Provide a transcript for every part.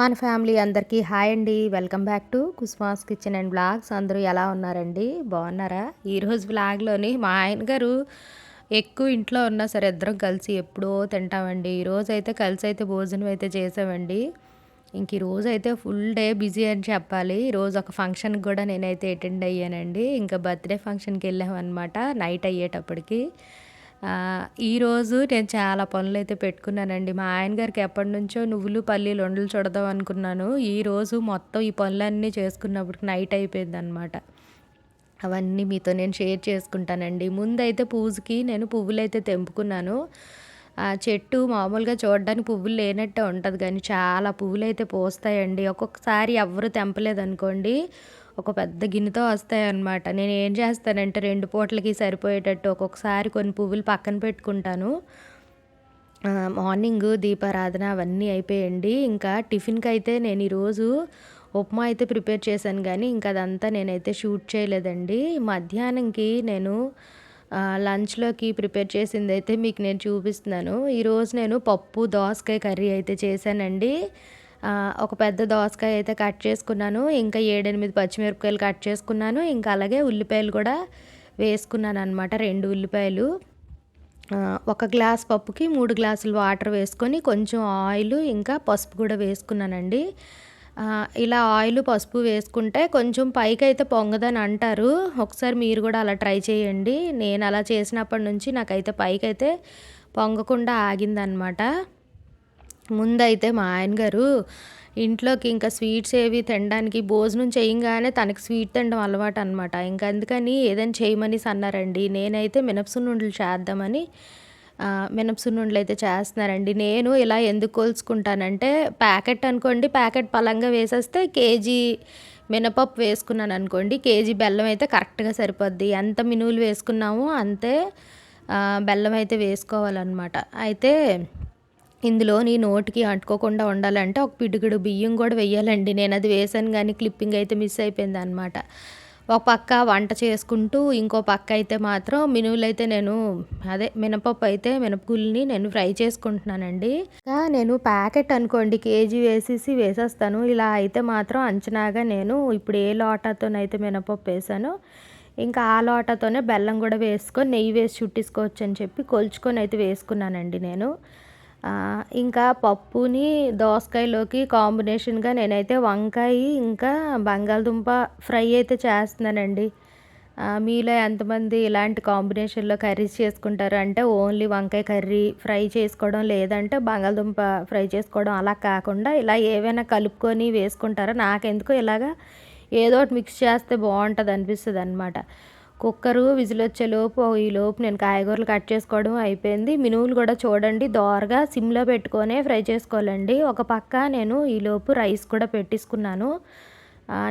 మన ఫ్యామిలీ అందరికీ హాయ్ అండి. వెల్కమ్ బ్యాక్ టు కుస్మాస్ కిచెన్ అండ్ బ్లాగ్స్. అందరూ ఎలా ఉన్నారండి? బాగున్నారా? ఈరోజు బ్లాగ్లోని మా ఆయన గారు ఎక్కువ ఇంట్లో ఉన్నా సరే ఇద్దరం కలిసి ఎప్పుడో తింటామండి. ఈరోజు అయితే కలిసి అయితే భోజనం అయితే చేసామండి. ఇంక ఈరోజు అయితే ఫుల్ డే బిజీ అని చెప్పాలి. ఈరోజు ఒక ఫంక్షన్కి కూడా నేనైతే అటెండ్ అయ్యానండి. ఇంకా బర్త్డే ఫంక్షన్కి వెళ్ళామన్నమాట నైట్ అయ్యేటప్పటికి. ఈరోజు నేను చాలా పనులు అయితే పెట్టుకున్నానండి. మా ఆయన గారికి ఎప్పటి నుంచో నువ్వులు పల్లీలు వండలు చూడదాం అనుకున్నాను. ఈరోజు మొత్తం ఈ పనులన్నీ చేసుకున్నప్పటికి నైట్ అయిపోయింది అనమాట అవన్నీ మీతో నేను షేర్ చేసుకుంటానండి. ముందైతే పూజకి నేను పువ్వులు అయితే తెంపుకున్నాను. ఆ చెట్టు మామూలుగా చూడడానికి పువ్వులు లేనట్టే ఉంటుంది కానీ చాలా పువ్వులు అయితే పోస్తాయండి. ఒక్కొక్కసారి ఎవరు తెంపలేదనుకోండి. ఒక పెద్ద గిన్నెతో వస్తాయన్నమాట. నేను ఏం చేస్తానంటే రెండు పూటలకి సరిపోయేటట్టు ఒక్కొక్కసారి కొన్ని పువ్వులు పక్కన పెట్టుకుంటాను. మార్నింగ్ దీపారాధన అవన్నీ అయిపోయండి. ఇంకా టిఫిన్కి అయితే నేను ఈరోజు ఉప్మా అయితే ప్రిపేర్ చేశాను కానీ ఇంకా అదంతా నేనైతే షూట్ చేయలేదండి. మధ్యాహ్నంకి నేను లంచ్లోకి ప్రిపేర్ చేసింది అయితే మీకు నేను చూపిస్తున్నాను. ఈరోజు నేను పప్పు దోసకాయ కర్రీ అయితే చేశానండి. ఒక పెద్ద దోసకాయ అయితే కట్ చేసుకున్నాను. ఇంకా ఏడెనిమిది పచ్చిమిరపకాయలు కట్ చేసుకున్నాను. ఇంకా అలాగే ఉల్లిపాయలు కూడా వేసుకున్నాను అనమాట రెండు ఉల్లిపాయలు. ఒక గ్లాస్ పప్పుకి మూడు గ్లాసులు వాటర్ వేసుకొని కొంచెం ఆయిల్ ఇంకా పసుపు కూడా వేసుకున్నానండి. ఇలా ఆయిల్ పసుపు వేసుకుంటే కొంచెం పైకి అయితే పొంగదని అంటారు. ఒకసారి మీరు కూడా అలా ట్రై చేయండి. నేను అలా చేసినప్పటి నుంచి నాకైతే పైకి అయితే పొంగకుండా ఆగిందనమాట ముందైతే మా ఆయన గారు ఇంట్లోకి ఇంకా స్వీట్స్ ఏవి తినడానికి భోజనం చేయంగానే తనకి స్వీట్ తినడం అలవాటు అనమాట ఇంకా అందుకని ఏదైనా చేయమని అన్నారండి. నేనైతే మినపసున్నుండలు చేద్దామని మినపసున్నుండలు అయితే చేస్తున్నారండి నేను ఇలా ఎందుకు కోల్చుకుంటానంటే ప్యాకెట్ అనుకోండి ప్యాకెట్ పలంగా వేసేస్తే కేజీ మినపప్పు వేసుకున్నాను అనుకోండి కేజీ బెల్లం అయితే కరెక్ట్గా సరిపోద్ది. ఎంత మినువులు వేసుకున్నామో అంతే బెల్లం అయితే వేసుకోవాలన్నమాట. అయితే ఇందులో నీ నోటికి అంటుకోకుండా ఉండాలంటే ఒక పిడుగుడు బియ్యం కూడా వేయాలండి నేను అది వేసాను కానీ క్లిప్పింగ్ అయితే మిస్ అయిపోయింది అనమాట ఒక పక్క వంట చేసుకుంటూ ఇంకో పక్క అయితే మాత్రం మినువులు అయితే నేను అదే మినపప్పు అయితే మినపగుల్ని నేను ఫ్రై చేసుకుంటున్నానండి. నేను ప్యాకెట్ అనుకోండి కేజీ వేసేసి వేసేస్తాను. ఇలా అయితే మాత్రం అంచనాగా నేను ఇప్పుడు ఏ లోటాతోనైతే మినపప్పు వేసానో ఇంకా ఆ లోటాతోనే బెల్లం కూడా వేసుకొని నెయ్యి వేసి చుట్టేసుకోవచ్చు అని చెప్పి కొలుచుకొని అయితే వేసుకున్నానండి నేను. ఇంకా పప్పుని దోసకాయలోకి కాంబినేషన్గా నేనైతే వంకాయ ఇంకా బంగాళదుంప ఫ్రై అయితే చేస్తున్నానండి. మీలో ఎంతమంది ఇలాంటి కాంబినేషన్లో కర్రీస్ చేసుకుంటారు? అంటే ఓన్లీ వంకాయ కర్రీ ఫ్రై చేసుకోవడం లేదంటే బంగాళదుంప ఫ్రై చేసుకోవడం అలా కాకుండా ఇలా ఏవైనా కలుపుకొని వేసుకుంటారో? నాకెందుకు ఇలాగా ఏదో ఒకటి మిక్స్ చేస్తే బాగుంటుంది అనిపిస్తుంది అనమాట కుక్కరు విజిల్ వచ్చేలోపు ఈ లోపు నేను కాయగూరలు కట్ చేసుకోవడం అయిపోయింది. మినువులు కూడా చూడండి దోరగా సిమ్లో పెట్టుకొనే ఫ్రై చేసుకోవాలండి. ఒక పక్క నేను ఈలోపు రైస్ కూడా పెట్టేసుకున్నాను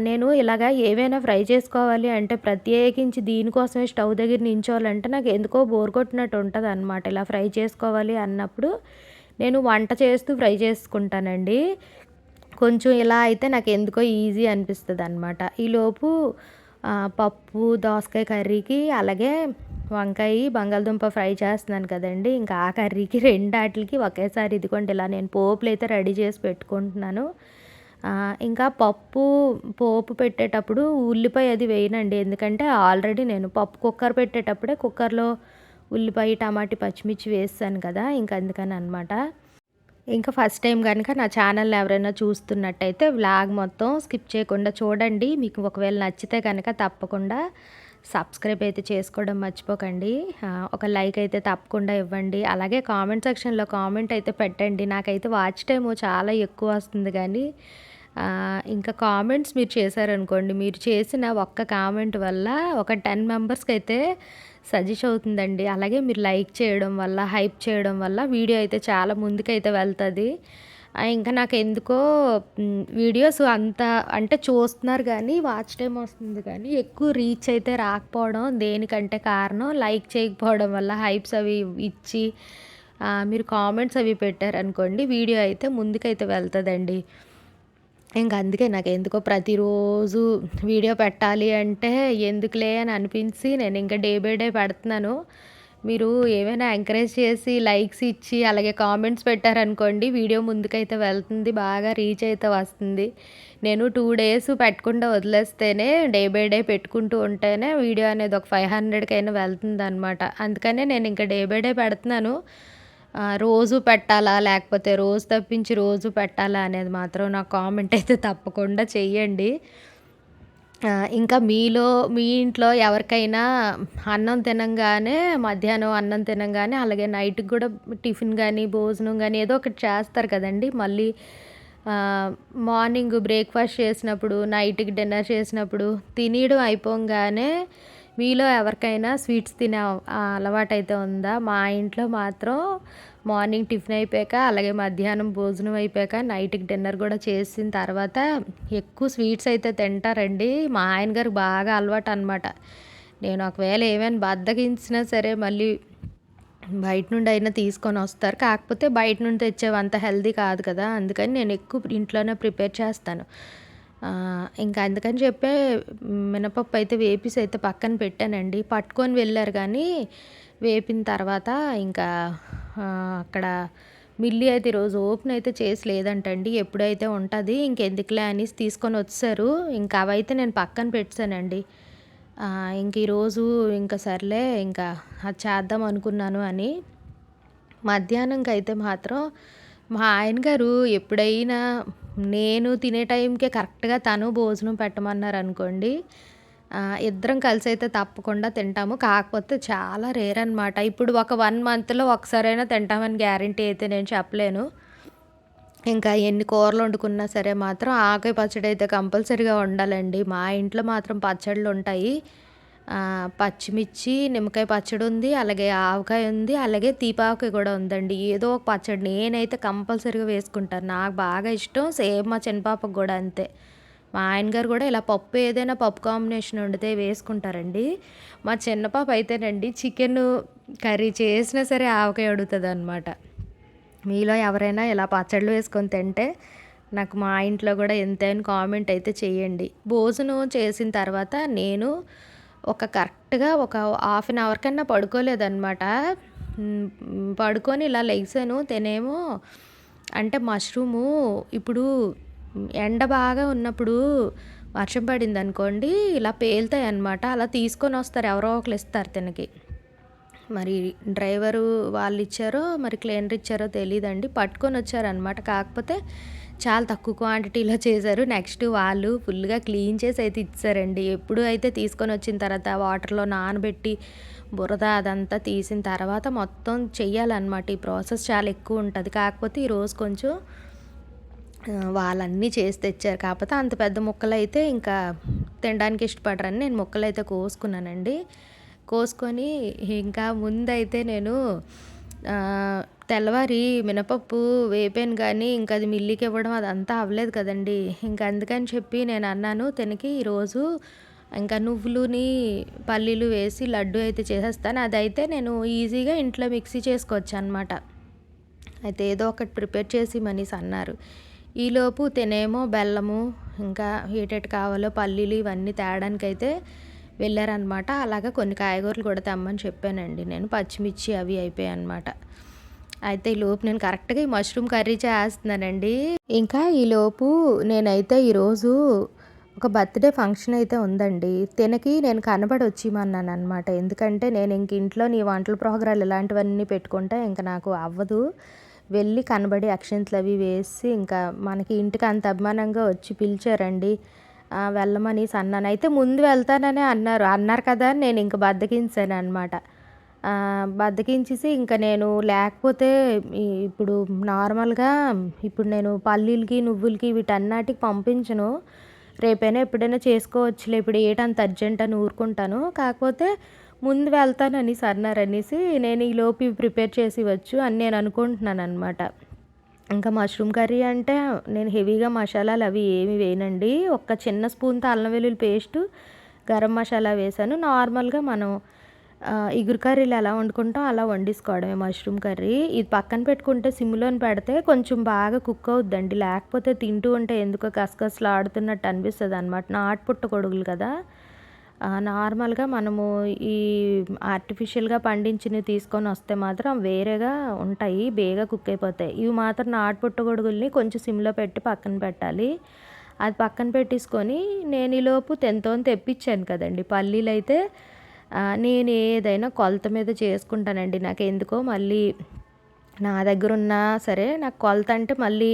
నేను ఇలాగా ఏవైనా ఫ్రై చేసుకోవాలి అంటే ప్రత్యేకించి దీనికోసమే స్టవ్ దగ్గర నించోవాలంటే నాకు ఎందుకో బోర్ కొట్టినట్టు ఉంటుంది అనమాట ఇలా ఫ్రై చేసుకోవాలి అన్నప్పుడు నేను వంట చేస్తూ ఫ్రై చేసుకుంటానండి. కొంచెం ఇలా అయితే నాకు ఎందుకో ఈజీ అనిపిస్తుంది అనమాట ఈలోపు పప్పు దోసకాయ కర్రీకి అలాగే వంకాయ బంగాళదుంప ఫ్రై చేస్తున్నాను కదండి. ఇంకా ఆ కర్రీకి రెండు వాటికి ఒకేసారి ఇదిగోండి ఇలా నేను పోపులు అయితే రెడీ చేసి పెట్టుకుంటున్నాను. ఇంకా పప్పు పోపు పెట్టేటప్పుడు ఉల్లిపాయ అది వేయనండి. ఎందుకంటే ఆల్రెడీ నేను పప్పు కుక్కర్ పెట్టేటప్పుడే కుక్కర్లో ఉల్లిపాయ టమాటి పచ్చిమిర్చి వేస్తాను కదా ఇంకా అందుకని అనమాట ఇంకా ఫస్ట్ టైం కనుక నా ఛానల్ ఎవరైనా చూస్తున్నట్టయితే వ్లాగ్ మొత్తం స్కిప్ చేయకుండా చూడండి. మీకు ఒకవేళ నచ్చితే కనుక తప్పకుండా సబ్స్క్రైబ్ అయితే చేసుకోవడం మర్చిపోకండి. ఒక లైక్ అయితే తప్పకుండా ఇవ్వండి. అలాగే కామెంట్ సెక్షన్లో కామెంట్ అయితే పెట్టండి. నాకైతే వాచ్ టైము చాలా ఎక్కువ వస్తుంది కానీ ఇంకా కామెంట్స్ మీరు చేశారనుకోండి. మీరు చేసిన ఒక్క కామెంట్ వల్ల ఒక టెన్ మెంబర్స్కి అయితే సజెస్ట్ అవుతుందండి. అలాగే మీరు లైక్ చేయడం వల్ల హైప్ చేయడం వల్ల వీడియో అయితే చాలా ముందుకైతే వెళ్తుంది. ఇంకా నాకు ఎందుకో వీడియోస్ అంత అంటే చూస్తున్నారు కానీ వాచ్ టైం వస్తుంది కానీ ఎక్కువ రీచ్ అయితే రాకపోవడం దేనికంటే కారణం లైక్ చేయకపోవడం వల్ల హైప్స్ అవి ఇచ్చి మీరు కామెంట్స్ అవి పెట్టారనుకోండి వీడియో అయితే ముందుకైతే వెళ్తుందండి. ఇంక అందుకే నాకు ఎందుకో ప్రతిరోజు వీడియో పెట్టాలి అంటే ఎందుకులే అని అనిపించి నేను ఇంకా డే బై డే పెడుతున్నాను. మీరు ఏమైనా ఎంకరేజ్ చేసి లైక్స్ ఇచ్చి అలాగే కామెంట్స్ పెట్టారనుకోండి వీడియో ముందుకైతే వెళ్తుంది బాగా రీచ్ అయితే వస్తుంది. నేను టూ డేస్ పెట్టకుండా వదిలేస్తేనే డే బై డే పెట్టుకుంటూ ఉంటేనే వీడియో అనేది ఒక ఫైవ్ హండ్రెడ్కైనా వెళ్తుంది అనమాట అందుకనే నేను ఇంకా డే బై డే పెడుతున్నాను. రోజు పెట్టాలా? లేకపోతే రోజు తప్పించి రోజు పెట్టాలా అనేది మాత్రం నాకు కామెంట్ అయితే తప్పకుండా చెయ్యండి. ఇంకా మీలో మీ ఇంట్లో ఎవరికైనా అన్నం తినంగానే మధ్యాహ్నం అన్నం తినంగానే అలాగే నైట్కి కూడా టిఫిన్ కానీ భోజనం కానీ ఏదో ఒకటి చేస్తారు కదండి. మళ్ళీ మార్నింగ్ బ్రేక్ఫాస్ట్ చేసినప్పుడు నైట్కి డిన్నర్ చేసినప్పుడు తినడం అయిపోగానే మీలో ఎవరికైనా స్వీట్స్ తినే అలవాటు అయితే ఉందా? మా ఇంట్లో మాత్రం మార్నింగ్ టిఫిన్ అయిపోయాక అలాగే మధ్యాహ్నం భోజనం అయిపోయాక నైట్కి డిన్నర్ కూడా చేసిన తర్వాత ఎక్కువ స్వీట్స్ అయితే తింటారండి. మా ఆయన గారు బాగా అలవాటు అనమాట నేను ఒకవేళ ఏమైనా బద్దకించినా సరే మళ్ళీ బయట నుండి అయినా తీసుకొని వస్తారు. కాకపోతే బయట నుండి తెచ్చేవంత హెల్దీ కాదు కదా. అందుకని నేను ఎక్కువ ఇంట్లోనే ప్రిపేర్ చేస్తాను. ఇంకా అందుకని చెప్పే మినపప్పు అయితే వేపిసి అయితే పక్కన పెట్టానండి. పట్టుకొని వెళ్ళారు కానీ వేపిన తర్వాత ఇంకా అక్కడ మిల్లి అయితే ఈరోజు ఓపెన్ అయితే చేసి లేదంటండి ఎప్పుడైతే ఉంటుంది ఇంకెందుకులే అనేసి తీసుకొని వచ్చారు. ఇంకా అవైతే నేను పక్కన పెట్టానండి. ఇంక ఈరోజు ఇంకా సర్లే ఇంకా అది చేద్దాం అనుకున్నాను అని. మధ్యాహ్నంకి అయితే మాత్రం మా ఆయన గారు ఎప్పుడైనా నేను తినే టైంకే కరెక్ట్గా తను భోజనం పెట్టమన్నారు అనుకోండి ఇద్దరం కలిసి అయితే తప్పకుండా తింటాము. కాకపోతే చాలా రేర్ అనమాట ఇప్పుడు ఒక వన్ మంత్లో ఒకసారైనా తింటామని గ్యారంటీ అయితే నేను చెప్పలేను. ఇంకా ఎన్ని కూరలు వండుకున్నా సరే మాత్రం ఆకాయ పచ్చడి అయితే కంపల్సరీగా ఉండాలండి మా ఇంట్లో మాత్రం పచ్చళ్ళు ఉంటాయి. పచ్చిమిర్చి నిమ్మకాయ పచ్చడి ఉంది అలాగే ఆవకాయ ఉంది అలాగే తీపావకాయ కూడా ఉందండి. ఏదో ఒక పచ్చడి నేనైతే కంపల్సరీగా వేసుకుంటాను. నాకు బాగా ఇష్టం. సేమ్ మా చిన్నపాపకు కూడా అంతే. మా ఆయన గారు కూడా ఇలా పప్పు ఏదైనా పప్పు కాంబినేషన్ వండితే వేసుకుంటారండి. మా చిన్న పాప అయితేనండి చికెన్ కర్రీ చేసినా సరే ఆవకాయ అడుగుతుంది అనమాట మీలో ఎవరైనా ఇలా పచ్చళ్ళు వేసుకొని తింటే నాకు మా ఇంట్లో కూడా ఎంతైనా కామెంట్ అయితే చేయండి. భోజనం చేసిన తర్వాత నేను ఒక కరెక్ట్గా ఒక హాఫ్ అన్ అవర్ కన్నా పడుకోలేదన్నమాట. పడుకొని ఇలా లెగ్సాను తినేమో అంటే మష్రూము ఇప్పుడు ఎండ బాగా ఉన్నప్పుడు వర్షం పడింది అనుకోండి ఇలా పేలుతాయి అనమాట అలా తీసుకొని వస్తారు. ఎవరో ఒకరు ఇస్తారు తినకి. మరి డ్రైవరు వాళ్ళు ఇచ్చారో మరి క్లీనర్ ఇచ్చారో తెలియదండి పట్టుకొని వచ్చారనమాట కాకపోతే చాలా తక్కువ క్వాంటిటీలో చేశారు. నెక్స్ట్ వాళ్ళు ఫుల్గా క్లీన్ చేసి అయితే ఇచ్చారండి. ఎప్పుడు అయితే తీసుకొని వచ్చిన తర్వాత వాటర్లో నానబెట్టి బురద అదంతా తీసిన తర్వాత మొత్తం చెయ్యాలన్నమాట. ఈ ప్రాసెస్ చాలా ఎక్కువ ఉంటుంది. కాకపోతే ఈరోజు కొంచెం వాళ్ళన్నీ చేసి తెచ్చారు. కాకపోతే అంత పెద్ద ముక్కలు అయితే ఇంకా తినడానికి ఇష్టపడరని నేను ముక్కలు అయితే కోసుకున్నానండి. కోసుకొని ఇంకా ముందైతే నేను తెల్లవారి మినపప్పు వేపాను కానీ ఇంకా అది మిల్లికి ఇవ్వడం అదంతా అవ్వలేదు కదండి. ఇంకా అందుకని చెప్పి నేను అన్నాను తనకి ఈరోజు ఇంకా నువ్వులుని పల్లీలు వేసి లడ్డు అయితే చేసేస్తాను. అదైతే నేను ఈజీగా ఇంట్లో మిక్సీ చేసుకోవచ్చు అనమాట అయితే ఏదో ఒకటి ప్రిపేర్ చేసి మనీస్ అన్నారు. ఈలోపు తినేమో బెల్లము ఇంకా ఏటేటి కావాలో పల్లీలు ఇవన్నీ తేడానికైతే వెళ్ళారనమాట. అలాగా కొన్ని కాయగూరలు కూడా తెమ్మని చెప్పానండి నేను. పచ్చిమిర్చి అవి అయిపోయాయి అనమాట అయితే ఈలోపు నేను కరెక్ట్గా ఈ మష్రూమ్ కర్రీ చేస్తున్నానండి. ఇంకా ఈలోపు నేనైతే ఈరోజు ఒక బర్త్డే ఫంక్షన్ అయితే ఉందండి. తినకి నేను కనబడి వచ్చిమన్నాను అనమాట ఎందుకంటే నేను ఇంక ఇంట్లో నీ వంటల ప్రోగ్రాలు ఇలాంటివన్నీ పెట్టుకుంటే ఇంకా నాకు అవ్వదు. వెళ్ళి కనబడి అక్షంతలు అవి వేసి ఇంకా మనకి ఇంటికి అంత అభిమానంగా వచ్చి పిలిచారండి. వెళ్ళమని అన్నాను అయితే ముందు వెళ్తాననే అన్నారు. అన్నారు కదా నేను ఇంక బద్దకించాను అనమాట బద్దకించేసి ఇంకా నేను లేకపోతే ఇప్పుడు నార్మల్గా ఇప్పుడు నేను పల్లీలకి నువ్వులకి వీటన్నాటికి పంపించను. రేపైనా ఎప్పుడైనా చేసుకోవచ్చులే. ఇప్పుడు ఏటంత అర్జెంట్ అని ఊరుకుంటాను. కాకపోతే ముందు వెళ్తానని అన్నారనేసి నేను ఈ లోపు ప్రిపేర్ చేసి ఇవ్వచ్చు అని నేను అనుకుంటున్నాను అనమాట ఇంకా మష్రూమ్ కర్రీ అంటే నేను హెవీగా మసాలాలు అవి ఏమి వేయనండి. ఒక చిన్న స్పూన్తో అల్లం వెల్లుల్లి పేస్ట్ గరం మసాలా వేసాను. నార్మల్గా మనం ఇగురు కర్రీలు ఎలా వండుకుంటాం అలా వండేసుకోవడమే మష్రూమ్ కర్రీ ఇది పక్కన పెట్టుకుంటే సిమ్లోని పెడితే కొంచెం బాగా కుక్ అవుద్దండి. లేకపోతే తింటూ ఉంటే ఎందుకో కసకసలు ఆడుతున్నట్టు అనిపిస్తుంది అనమాట నాటు పుట్ట కొడుగులు కదా. నార్మల్గా మనము ఈ ఆర్టిఫిషియల్గా పండించినవి తీసుకొని వస్తే మాత్రం వేరేగా ఉంటాయి బేగా కుక్ అయిపోతాయి. ఇవి మాత్రం నాటు పుట్టగొడుగుల్ని కొంచెం సిమ్లో పెట్టి పక్కన పెట్టాలి. అది పక్కన పెట్టేసుకొని నేను ఈలోపు తెంతోని తెప్పించాను కదండి. పల్లీలు అయితే నేను ఏదైనా కొలత మీద చేసుకుంటానండి. నాకు ఎందుకో మళ్ళీ నా దగ్గర ఉన్నా సరే నాకు కొలత అంటే మళ్ళీ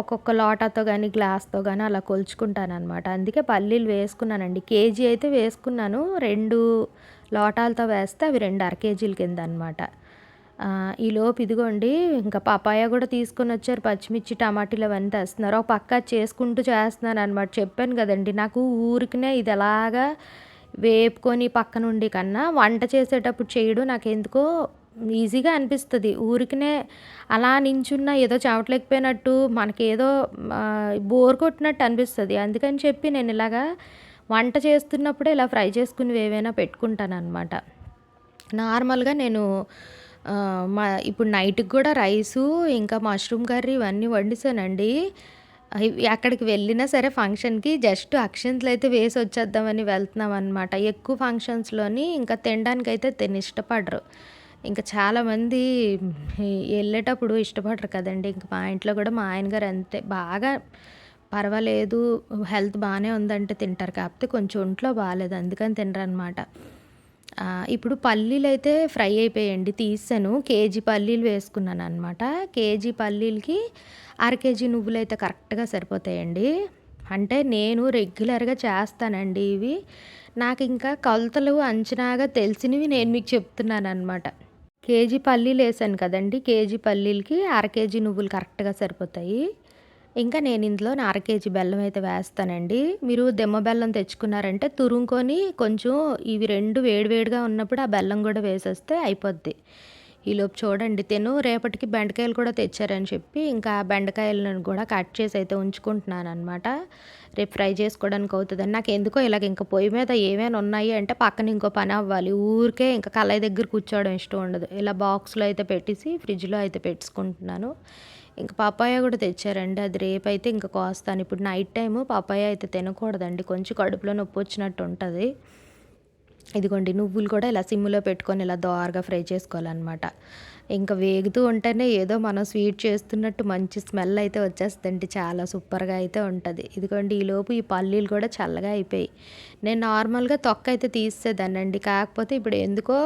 ఒక్కొక్క లోటాతో కానీ గ్లాస్తో కానీ అలా కొలుచుకుంటాను అనమాట అందుకే పల్లీలు వేసుకున్నానండి. కేజీ అయితే వేసుకున్నాను. రెండు లోటాలతో వేస్తే అవి రెండు అర కేజీల కింద అనమాట ఈలోపు ఇదిగోండి ఇంకా పపాయ కూడా తీసుకొని వచ్చారు. పచ్చిమిర్చి టమాటీలు అవన్నీ తెస్తున్నారు. ఒక పక్క చేసుకుంటూ చేస్తున్నాను అనమాట చెప్పాను కదండి నాకు ఊరికినే ఇది ఎలాగా వేపుకొని పక్కనుండి కన్నా వంట చేసేటప్పుడు చేయడం నాకు ఎందుకో ఈజీగా అనిపిస్తుంది. ఊరికనే అలా నించున్న ఏదో చెమటలేకపోయినట్టు మనకేదో బోర్ కొట్టినట్టు అనిపిస్తుంది. అందుకని చెప్పి నేను ఇలాగా వంట చేస్తున్నప్పుడే ఇలా ఫ్రై చేసుకుని ఏవైనా పెట్టుకుంటాను అనమాట నార్మల్గా నేను మా ఇప్పుడు నైట్కి కూడా రైసు ఇంకా మష్రూమ్ కర్రీ ఇవన్నీ వండిసానండి. అక్కడికి వెళ్ళినా సరే ఫంక్షన్కి జస్ట్ అక్షంతలు అయితే వేసి వచ్చేద్దామని వెళ్తున్నాం అనమాట ఎక్కువ ఫంక్షన్స్లోని ఇంకా తినడానికి అయితే తిని ఇష్టపడరు. ఇంకా చాలామంది వెళ్ళేటప్పుడు ఇష్టపడరు కదండి. ఇంక మా ఇంట్లో కూడా మా ఆయన గారు అంతే. బాగా పర్వాలేదు హెల్త్ బాగానే ఉందంటే తింటారు. కాకపోతే కొంచెం ఒంట్లో బాగాలేదు అందుకని తినరు అనమాట ఇప్పుడు పల్లీలు అయితే ఫ్రై అయిపోయాయండి తీసాను. కేజీ పల్లీలు వేసుకున్నాను అనమాట కేజీ పల్లీలకి అర కేజీ నువ్వులు అయితే కరెక్ట్గా సరిపోతాయండి. అంటే నేను రెగ్యులర్గా చేస్తానండి ఇవి. నాకు ఇంకా కొలతలు అంచనాగా తెలిసినవి నేను మీకు చెప్తున్నాను అనమాట కేజీ పల్లీలు వేసాను కదండి. కేజీ పల్లీలకి అర కేజీ నువ్వులు కరెక్ట్గా సరిపోతాయి. ఇంకా నేను ఇందులో అర కేజీ బెల్లం అయితే వేస్తానండి. మీరు దిమ్మ బెల్లం తెచ్చుకున్నారంటే తురుముకొని కొంచెం ఇవి రెండు వేడివేడిగా ఉన్నప్పుడు ఆ బెల్లం కూడా వేసేస్తే అయిపోద్ది. ఈలోపు చూడండి తిను రేపటికి బెండకాయలు కూడా తెచ్చారని చెప్పి ఇంకా బెండకాయలను కూడా కట్ చేసి అయితే ఉంచుకుంటున్నాను అనమాట రేపు ఫ్రై చేసుకోవడానికి అవుతుందని. నాకు ఎందుకో ఇలాగ ఇంకా పొయ్యి మీద ఏమైనా ఉన్నాయి అంటే పక్కన ఇంకో పని అవ్వాలి. ఊరికే ఇంకా కళాయి దగ్గర కూర్చోవడం ఇష్టం ఉండదు. ఇలా బాక్స్లో అయితే పెట్టేసి ఫ్రిడ్జ్లో అయితే పెట్టుకుంటున్నాను. ఇంకా పపాయ కూడా తెచ్చారండి. అది రేపు అయితే ఇంకా కోస్తాను. ఇప్పుడు నైట్ టైము పపాయ అయితే తినకూడదండి. కొంచెం కడుపులో నొప్పి వచ్చినట్టు ఉంటుంది. ఇదిగోండి నువ్వులు కూడా ఇలా సిమ్లో పెట్టుకొని ఇలా దోరగా ఫ్రై చేసుకోవాలన్నమాట. ఇంకా వేగుతూ ఉంటేనే ఏదో మనం స్వీట్ చేస్తున్నట్టు మంచి స్మెల్ అయితే వచ్చేస్తుందండి. చాలా సూపర్గా అయితే ఉంటుంది. ఇదిగోండి ఈలోపు ఈ పల్లీలు కూడా చల్లగా అయిపోయి నేను నార్మల్గా తొక్క అయితే తీసేదానండి కాకపోతే ఇప్పుడు ఎందుకో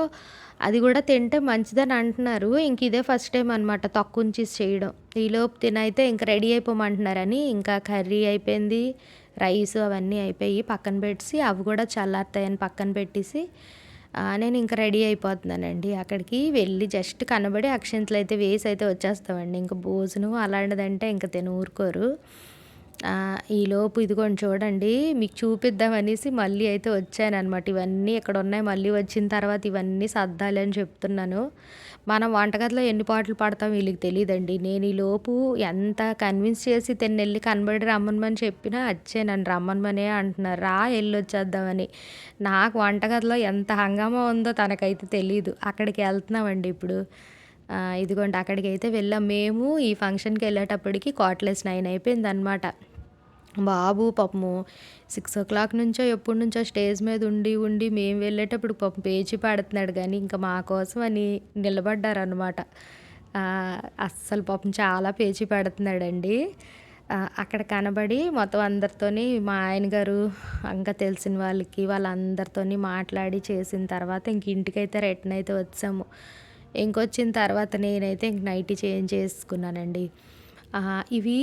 అది కూడా తింటే మంచిదని అంటున్నారు. ఇంక ఇదే ఫస్ట్ టైం అనమాట తక్కువ ఉంచి చేయడం. ఈలోపు తినైతే ఇంక రెడీ అయిపోమంటున్నారని ఇంకా కర్రీ అయిపోయింది. రైస్ అవన్నీ అయిపోయి పక్కన పెట్టి అవి కూడా చల్లారుతాయని పక్కన పెట్టేసి నేను ఇంకా రెడీ అయిపోతున్నానండి. అక్కడికి వెళ్ళి జస్ట్ కనబడి అక్షంతలు అయితే వేసి అయితే వచ్చేస్తామండి. ఇంకా భోజనం అలాంటిదంటే ఇంకా తిని ఊరుకోరు. ఈలోపు ఇదిగోండి చూడండి మీకు చూపిద్దామనేసి మళ్ళీ అయితే వచ్చానమాట ఇవన్నీ ఇక్కడ ఉన్నాయి? మళ్ళీ వచ్చిన తర్వాత ఇవన్నీ సర్దాలి అని చెప్తున్నాను. మనం వంటగదిలో ఎన్ని పాటలు పాడతాం వీళ్ళకి తెలియదండి నేను ఈలోపు ఎంత కన్విన్స్ చేసి తెన్నెళ్ళి కనబడి రమ్మనమని చెప్పినా వచ్చే నన్ను రమ్మనమనే అంటున్నారు. రా వెళ్ళి వచ్చేద్దామని. నాకు వంటగదిలో ఎంత హంగామా ఉందో తనకైతే తెలియదు అక్కడికి వెళ్తున్నామండి ఇప్పుడు. ఇదిగోండి అక్కడికి అయితే వెళ్ళాం. మేము ఈ ఫంక్షన్కి వెళ్ళేటప్పటికి కాట్లెస్ నైన్ అయిపోయింది అనమాట బాబు పాపము సిక్స్ ఓ క్లాక్ నుంచో ఎప్పటి నుంచో స్టేజ్ మీద ఉండి ఉండి మేము వెళ్ళేటప్పుడు పాపం పేచి పాడుతున్నాడు కానీ ఇంకా మా కోసం అని నిలబడ్డారనమాట అస్సలు పాపం చాలా పేచి పాడుతున్నాడండి. అక్కడ కనబడి మొత్తం అందరితోని మా ఆయన గారు ఇంకా తెలిసిన వాళ్ళకి వాళ్ళందరితోని మాట్లాడి చేసిన తర్వాత ఇంక ఇంటికైతే రిటర్న్ అయితే వచ్చాము. ఇంకొచ్చిన తర్వాత నేనైతే ఇంక నైట్ చేంజ్ చేసుకున్నానండి. ఇవి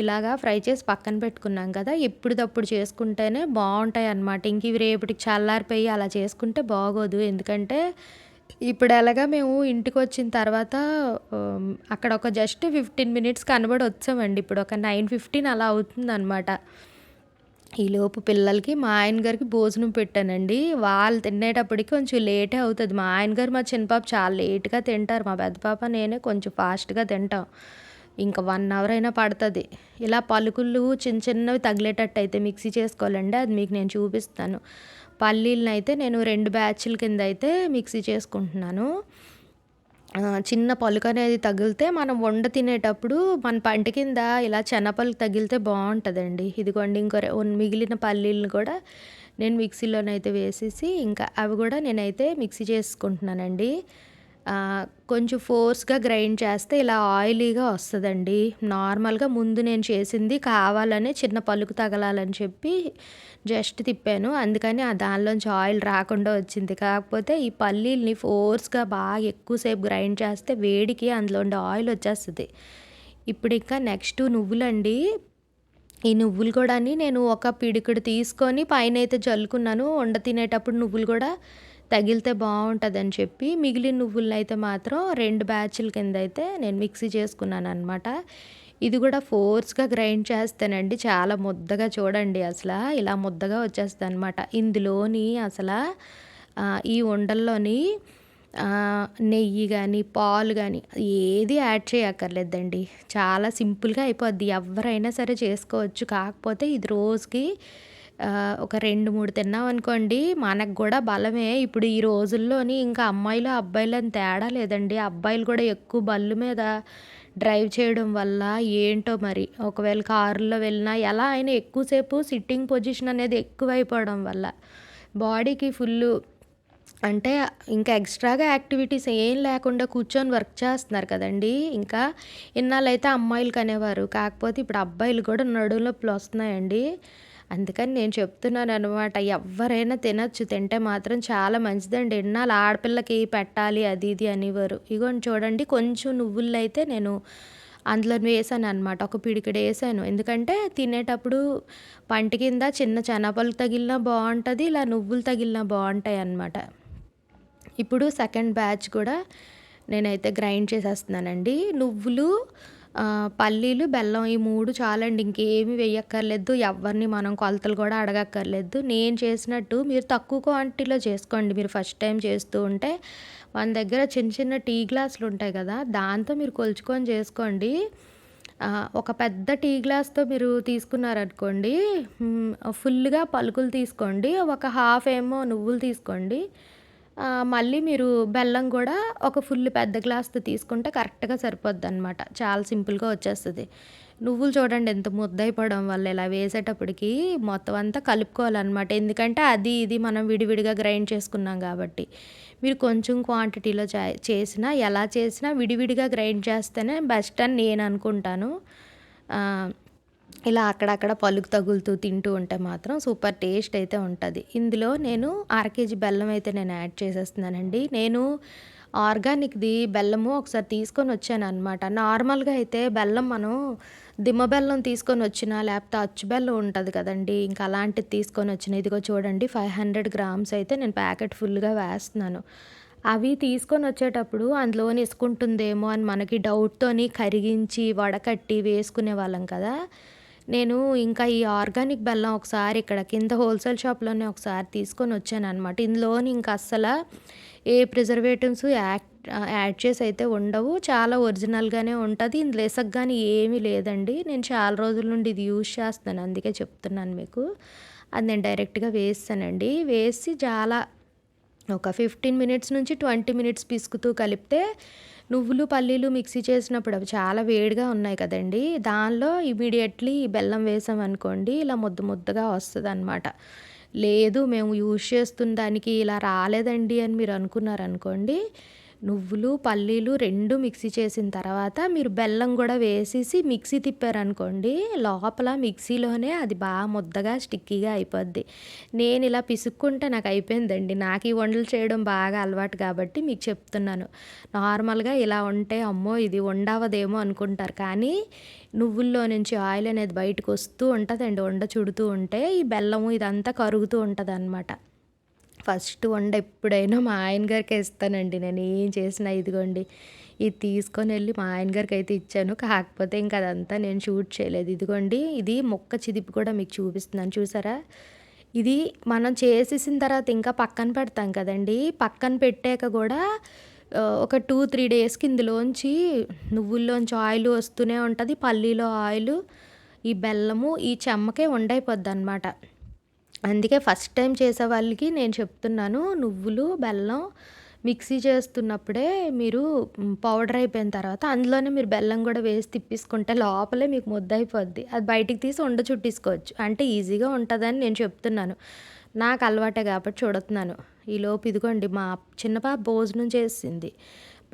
ఇలాగా ఫ్రై చేసి పక్కన పెట్టుకున్నాం కదా ఎప్పుడుదప్పుడు చేసుకుంటేనే బాగుంటాయి అన్నమాట. ఇంక ఇవి రేపటికి చల్లారిపోయి అలా చేసుకుంటే బాగోదు. ఎందుకంటే ఇప్పుడు ఎలాగా మేము ఇంటికి వచ్చిన తర్వాత అక్కడ ఒక జస్ట్ ఫిఫ్టీన్ మినిట్స్ కనబడి వచ్చామండి ఇప్పుడు ఒక నైన్ ఫిఫ్టీన్ అలా అవుతుందన్నమాట. ఈలోపు పిల్లలకి మా ఆయన గారికి భోజనం పెట్టానండి. వాళ్ళు తినేటప్పటికి కొంచెం లేటే అవుతుంది. మా ఆయన గారు మా చిన్న పాప చాలా లేట్గా తింటారు. మా పెద్ద పాప నేనే కొంచెం ఫాస్ట్గా తింటాం. ఇంకా వన్ అవర్ అయినా పడుతుంది. ఇలా పలుకులు చిన్న చిన్నవి తగిలేటట్టు అయితే మిక్సీ చేసుకోవాలండి. అది మీకు నేను చూపిస్తాను. పల్లీలను అయితే నేను రెండు బ్యాచ్ల కింద అయితే మిక్సీ చేసుకుంటున్నాను. చిన్న పలుకు అనేది తగిలితే మనం వండ తినేటప్పుడు మన పంట కింద ఇలా చెనపలుకు తగిలితే బాగుంటుందండి. ఇదిగోండి ఇంకో మిగిలిన పల్లీలను కూడా నేను మిక్సీలోనైతే వేసేసి ఇంకా అవి కూడా నేనైతే మిక్సీ చేసుకుంటున్నానండి. కొంచెం ఫోర్స్గా గ్రైండ్ చేస్తే ఇలా ఆయిలీగా వస్తుందండి. నార్మల్గా ముందు నేను చేసింది కావాలనే చిన్న పలుకు తగలాలని చెప్పి జస్ట్ తిప్పాను. అందుకని ఆ దానిలోంచి ఆయిల్ రాకుండా వచ్చింది. కాకపోతే ఈ పల్లీల్ని ఫోర్స్గా బాగా ఎక్కువసేపు గ్రైండ్ చేస్తే వేడికి అందులో ఆయిల్ వచ్చేస్తుంది. ఇప్పుడు ఇంకా నెక్స్ట్ నువ్వులండి. ఈ నువ్వులు కూడా నేను ఒక పిడికుడు తీసుకొని పైన అయితే జల్లుకున్నాను. వండ తినేటప్పుడు నువ్వులు కూడా తగిలితే బాగుంటుందని చెప్పి మిగిలిన నువ్వులను అయితే మాత్రం రెండు బ్యాచ్ల కింద అయితే నేను మిక్సీ చేసుకున్నాను అనమాట ఇది కూడా ఫోర్స్గా గ్రైండ్ చేస్తానండి చాలా ముద్దగా చూడండి అసలు. ఇలా ముద్దగా వచ్చేస్తుంది అనమాట ఇందులోని అసలు ఈ ఉండల్లోని నెయ్యి కానీ పాలు కానీ ఏది యాడ్ చేయక్కర్లేదండి. చాలా సింపుల్గా అయిపోద్ది. ఎవరైనా సరే చేసుకోవచ్చు. కాకపోతే ఇది రోజుకి ఒక రెండు మూడు తిన్నాం అనుకోండి మనకు కూడా బలమే. ఇప్పుడు ఈ రోజుల్లోని ఇంకా అమ్మాయిలు అబ్బాయిలు అని తేడా లేదండి. అబ్బాయిలు కూడా ఎక్కువ బళ్ళు మీద డ్రైవ్ చేయడం వల్ల ఏంటో మరి? ఒకవేళ కారులో వెళ్ళినా ఎలా అయినా ఎక్కువసేపు సిట్టింగ్ పొజిషన్ అనేది ఎక్కువైపోవడం వల్ల బాడీకి ఫుల్లు అంటే ఇంకా ఎక్స్ట్రాగా యాక్టివిటీస్ ఏం లేకుండా కూర్చొని వర్క్ చేస్తున్నారు కదండీ. ఇంకా ఇన్నాళ్ళైతే అమ్మాయిలు కనేవారు. కాకపోతే ఇప్పుడు అబ్బాయిలు కూడా నడుము వస్తున్నాయండి. అందుకని నేను చెప్తున్నాను అనమాట ఎవరైనా తినచ్చు తింటే మాత్రం చాలా మంచిదండి. ఎన్నాళ్ళు ఆడపిల్లకి పెట్టాలి అది ఇది అనేవారు. ఇగోండి చూడండి కొంచెం నువ్వులు అయితే నేను అందులో వేసాను అనమాట ఒక పిడికిడ వేసాను. ఎందుకంటే తినేటప్పుడు పంట కింద చిన్న చెనపలు తగిలినా బాగుంటుంది ఇలా నువ్వులు తగిలినా బాగుంటాయి అన్నమాట ఇప్పుడు సెకండ్ బ్యాచ్ కూడా నేనైతే గ్రైండ్ చేసేస్తున్నానండి. నువ్వులు పల్లీలు బెల్లం ఈ మూడు చాలండి. ఇంకేమి వేయక్కర్లేదు. ఎవరిని మనం కొలతలు కూడా అడగక్కర్లేదు. నేను చేసినట్టు మీరు తక్కువ క్వాంటిటీలో చేసుకోండి. మీరు ఫస్ట్ టైం చేస్తూ ఉంటే మన దగ్గర చిన్న చిన్న టీ గ్లాసులు ఉంటాయి కదా దాంతో మీరు కొలుచుకొని చేసుకోండి. ఒక పెద్ద టీ గ్లాస్తో మీరు తీసుకున్నారనుకోండి ఫుల్గా పలుకులు తీసుకోండి. ఒక హాఫ్ ఏమో నువ్వులు తీసుకోండి. మళ్ళీ మీరు బెల్లం కూడా ఒక ఫుల్ పెద్ద గ్లాస్తో తీసుకుంటే కరెక్ట్గా సరిపోద్ది అనమాట చాలా సింపుల్గా వచ్చేస్తుంది. నువ్వులు చూడండి ఎంత ముద్దయిపోవడం వల్ల ఇలా వేసేటప్పటికి మొత్తం అంతా కలుపుకోవాలన్నమాట. ఎందుకంటే అది ఇది మనం విడివిడిగా గ్రైండ్ చేసుకున్నాం కాబట్టి. మీరు కొంచెం క్వాంటిటీలో చేసినా ఎలా చేసినా విడివిడిగా గ్రైండ్ చేస్తేనే బెస్ట్ అని నేను అనుకుంటాను. ఇలా అక్కడక్కడ పలుకు తగులుతూ తింటూ ఉంటే మాత్రం సూపర్ టేస్ట్ అయితే ఉంటుంది. ఇందులో నేను అర కేజీ బెల్లం అయితే నేను యాడ్ చేసేస్తున్నానండి. నేను ఆర్గానిక్ది బెల్లము ఒకసారి తీసుకొని వచ్చాను అనమాట నార్మల్గా అయితే బెల్లం మనం దిమ్మ బెల్లం తీసుకొని వచ్చినా లేకపోతే అచ్చు బెల్లం ఉంటుంది కదండి ఇంకా అలాంటిది తీసుకొని వచ్చిన ఇదిగో చూడండి ఫైవ్ హండ్రెడ్ గ్రామ్స్ అయితే నేను ప్యాకెట్ ఫుల్గా వేస్తున్నాను. అవి తీసుకొని వచ్చేటప్పుడు అందులో ఇసుకుంటుందేమో అని మనకి డౌట్తోని కరిగించి వడకట్టి వేసుకునే వాళ్ళం కదా నేను ఇంకా ఈ ఆర్గానిక్ బెల్లం ఒకసారి ఇక్కడ కింద హోల్సేల్ షాప్లోనే ఒకసారి తీసుకొని వచ్చాను అనమాట ఇందులోని ఇంకా అస్సలు ఏ ప్రిజర్వేటివ్స్ యాక్ట్ యాడ్ చేసి అయితే ఉండవు. చాలా ఒరిజినల్గానే ఉంటుంది. ఇందులో కానీ ఏమీ లేదండి. నేను చాలా రోజుల నుండి ఇది యూజ్ చేస్తాను అందుకే చెప్తున్నాను మీకు. అది నేను డైరెక్ట్గా వేస్తానండి. వేసి చాలా ఒక ఫిఫ్టీన్ మినిట్స్ నుంచి ట్వంటీ మినిట్స్ పిసుకుతూ కలిపితే నువ్వులు పల్లీలు మిక్సీ చేసినప్పుడు అవి చాలా వేడిగా ఉన్నాయి కదండి. దానిలో ఇమీడియట్లీ బెల్లం వేసామనుకోండి ఇలా ముద్ద ముద్దగా వస్తుంది అనమాట లేదు మేము యూజ్ చేస్తున్న దానికి ఇలా రాలేదండి అని మీరు అనుకున్నారనుకోండి నువ్వులు పల్లీలు రెండు మిక్సీ చేసిన తర్వాత మీరు బెల్లం కూడా వేసేసి మిక్సీ తిప్పారనుకోండి లోపల మిక్సీలోనే అది బాగా ముద్దగా స్టిక్కీగా అయిపోద్ది. నేను ఇలా పిసుక్కుంటే నాకు అయిపోయిందండి. నాకు ఈ వంటలు చేయడం బాగా అలవాటు కాబట్టి మీకు చెప్తున్నాను. నార్మల్గా ఇలా ఉంటే అమ్మో ఇది ఉండవదేమో అనుకుంటారు. కానీ నువ్వుల్లో నుంచి ఆయిల్ అనేది బయటకు వస్తూ ఉంటుందండి. వండ చుడుతూ ఉంటే ఈ బెల్లము ఇదంతా కరుగుతూ ఉంటుంది అనమాట ఫస్ట్ వండ ఎప్పుడైనా మా ఆయన గారికి ఇస్తానండి నేను ఏం చేసినా ఇదిగోండి ఇది తీసుకొని వెళ్ళి మా ఆయన గారికి అయితే ఇచ్చాను. కాకపోతే ఇంకా అదంతా నేను షూట్ చేయలేదు. ఇదిగోండి ఇది మొక్క చిదిపి కూడా మీకు చూపిస్తున్నాను. చూసారా? ఇది మనం చేసేసిన తర్వాత ఇంకా పక్కన పెడతాం కదండి. పక్కన పెట్టాక కూడా ఒక టూ త్రీ డేస్కి ఇందులోంచి నువ్వుల్లోంచి ఆయిల్ వస్తూనే ఉంటుంది. పల్లీలో ఆయిల్ ఈ బెల్లము ఈ చెమ్మకే ఉండైపోద్ది అనమాట అందుకే ఫస్ట్ టైం చేసే వాళ్ళకి నేను చెప్తున్నాను నువ్వులు బెల్లం మిక్సీ చేస్తున్నప్పుడే మీరు పౌడర్ అయిపోయిన తర్వాత అందులోనే మీరు బెల్లం కూడా వేసి తిప్పేసుకుంటే లోపలే మీకు ముద్ద అయిపోద్ది అది బయటికి తీసి ఉండ చుట్టేసుకోవచ్చు. అంటే ఈజీగా ఉంటుందని నేను చెప్తున్నాను. నాకు అలవాటే కాబట్టి చూడుతున్నాను ఈలోపు ఇదిగోండి మా చిన్న పాప భోజనం చేసింది.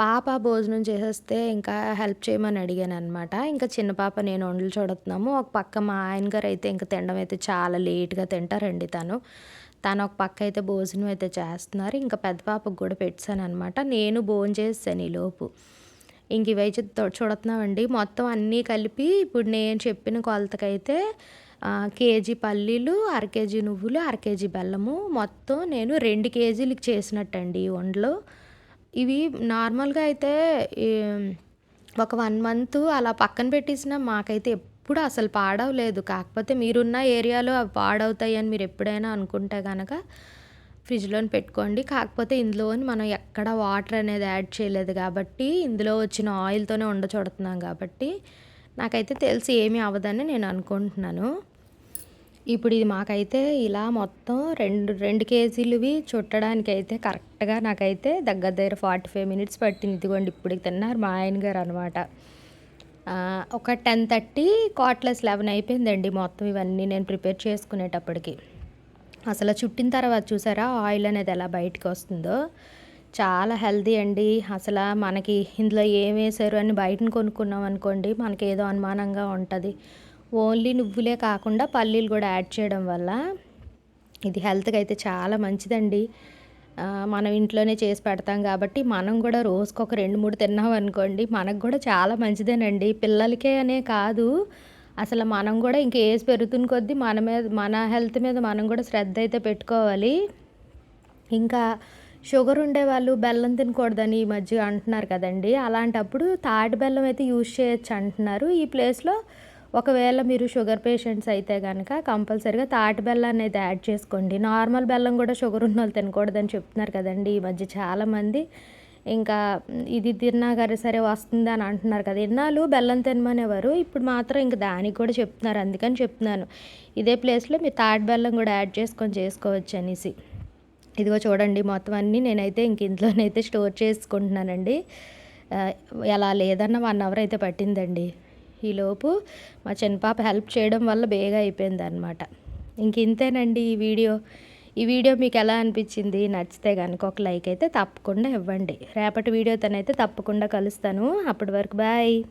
పాప భోజనం చేసేస్తే ఇంకా హెల్ప్ చేయమని అడిగాను అనమాట ఇంకా చిన్న పాప నేను వండలు చూడుతున్నాము ఒక పక్క మా ఆయన గారు అయితే ఇంకా తినడం అయితే చాలా లేట్గా తింటారండి తను. తను ఒక పక్క అయితే భోజనం అయితే చేస్తున్నారు. ఇంకా పెద్ద పాపకు కూడా పెట్టాను అనమాట నేను భోజనం చేసాను ఈ లోపు. ఇంక ఇవైతే చూడుతున్నామండి మొత్తం అన్నీ కలిపి ఇప్పుడు నేను చెప్పిన కొలతకైతే కేజీ పల్లీలు అర కేజీ నువ్వులు అర కేజీ బెల్లము. మొత్తం నేను రెండు కేజీలకి చేసినట్టండి ఈ వండలు ఇవి నార్మల్గా అయితే ఒక వన్ మంత్ అలా పక్కన పెట్టేసిన మాకైతే ఎప్పుడు అసలు పాడవలేదు. కాకపోతే మీరున్న ఏరియాలో అవి పాడవుతాయి అని మీరు ఎప్పుడైనా అనుకుంటే కనుక ఫ్రిడ్జ్లోని పెట్టుకోండి. కాకపోతే ఇందులో మనం ఎక్కడ వాటర్ అనేది యాడ్ చేయలేదు కాబట్టి ఇందులో వచ్చిన ఆయిల్తోనే ఉండ చూడుతున్నాం కాబట్టి నాకైతే తెలిసి ఏమీ అవ్వదని నేను అనుకుంటున్నాను. ఇప్పుడు ఇది మాకైతే ఇలా మొత్తం రెండు రెండు కేజీలువి చుట్టడానికి అయితే కరెక్ట్గా నాకైతే దగ్గర దగ్గర ఫార్టీ ఫైవ్ మినిట్స్ పట్టింది. ఇదిగోండి ఇప్పుడు తిన్నారు మా ఆయన గారు అనమాట ఒక టెన్ థర్టీ కాట్లెస్ లెవెన్ అయిపోయిందండి మొత్తం ఇవన్నీ నేను ప్రిపేర్ చేసుకునేటప్పటికి. అసలు చుట్టిన తర్వాత చూసారా ఆయిల్ అనేది ఎలా బయటకు వస్తుందో? చాలా హెల్దీ అండి. అసలు మనకి ఇందులో ఏం వేసారు అని బయటను కొనుక్కున్నాం అనుకోండి మనకి ఏదో అనుమానంగా ఉంటుంది. ఓన్లీ నువ్వులే కాకుండా పల్లీలు కూడా యాడ్ చేయడం వల్ల ఇది హెల్త్కి అయితే చాలా మంచిదండి. మనం ఇంట్లోనే చేసి పెడతాం కాబట్టి మనం కూడా రోజుకు ఒక రెండు మూడు తిన్నాం అనుకోండి మనకు కూడా చాలా మంచిదేనండి. పిల్లలకే అనే కాదు. అసలు మనం కూడా ఇంక ఏజ్ పెరుగుతున్న కొద్దీ మన మీద మన హెల్త్ మీద మనం కూడా శ్రద్ధ అయితే పెట్టుకోవాలి. ఇంకా షుగర్ ఉండేవాళ్ళు బెల్లం తినకూడదని ఈ మధ్య అంటున్నారు కదండి. అలాంటప్పుడు తాటి బెల్లం అయితే యూజ్ చేయొచ్చు అంటున్నారు. ఈ ప్లేస్లో ఒకవేళ మీరు షుగర్ పేషెంట్స్ అయితే కనుక కంపల్సరీగా తాటి బెల్లాన్ని అయితే యాడ్ చేసుకోండి. నార్మల్ బెల్లం కూడా షుగర్ ఉన్న వాళ్ళు తినకూడదని చెప్తున్నారు కదండి ఈ మధ్య చాలామంది. ఇంకా ఇది తిన్నా కానీ సరే వస్తుంది అని అంటున్నారు కదా. ఇన్నాళ్ళు బెల్లం తినమనేవారు? ఇప్పుడు మాత్రం ఇంకా దానికి కూడా చెప్తున్నారు. అందుకని చెప్తున్నాను. ఇదే ప్లేస్లో మీరు తాటి బెల్లం కూడా యాడ్ చేసుకొని చేసుకోవచ్చు అనేసి. ఇదిగో చూడండి మొత్తం అన్నీ నేనైతే ఇంక ఇంట్లోనైతే స్టోర్ చేసుకుంటున్నానండి. ఎలా లేదన్న వన్ అవర్ అయితే పట్టిందండి. ఈలోపు మా చిన్నపాప హెల్ప్ చేయడం వల్ల బేగా అయిపోయింది అనమాట ఇంక ఇంతేనండి ఈ వీడియో. ఈ వీడియో మీకు ఎలా అనిపించింది? నచ్చితే కనుక ఒక లైక్ అయితే తప్పకుండా ఇవ్వండి. రేపటి వీడియోతోనైతే తప్పకుండా కలుస్తాను. అప్పటి వరకు బాయ్